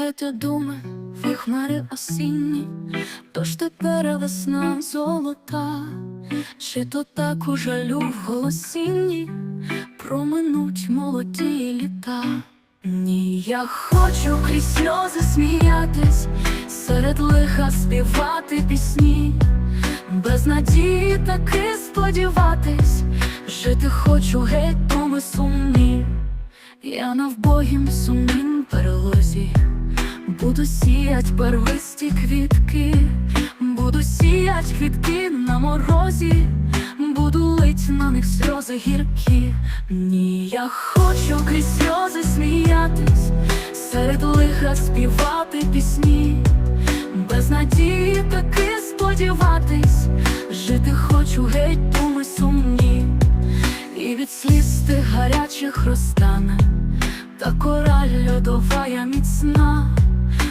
Летять думи в хмари осінні, тож тепер весна золота, чи то так у жалю в голосінні? Проминуть молоді літа. Ні, я хочу крізь сльози сміятись, серед лиха співати пісні, без надії таки сподіватись, жити хочу геть думи сумні. Я на вбогім сумнім буду сіять первисті квітки, буду сіять квітки на морозі, буду лить на них сльози гіркі. Ні, я хочу крізь сльози сміятись, серед лиха співати пісні, без надії таки сподіватись, жити хочу геть думи сумні. І від сліз тих гарячих розтане, та кораль льодова я міцна.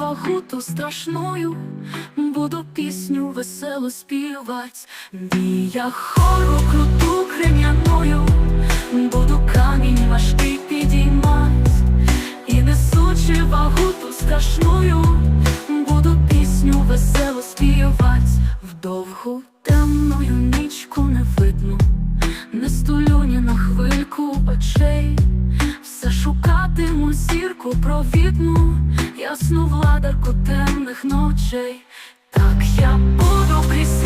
вагу ту страшною, буду пісню весело співать. Ні, хору круту крем'яною, буду камінь важкий підіймать, і несучи вагу ту страшною, буду пісню весело співать. Зірку ясну владарку темних ночей. Так я буду крізь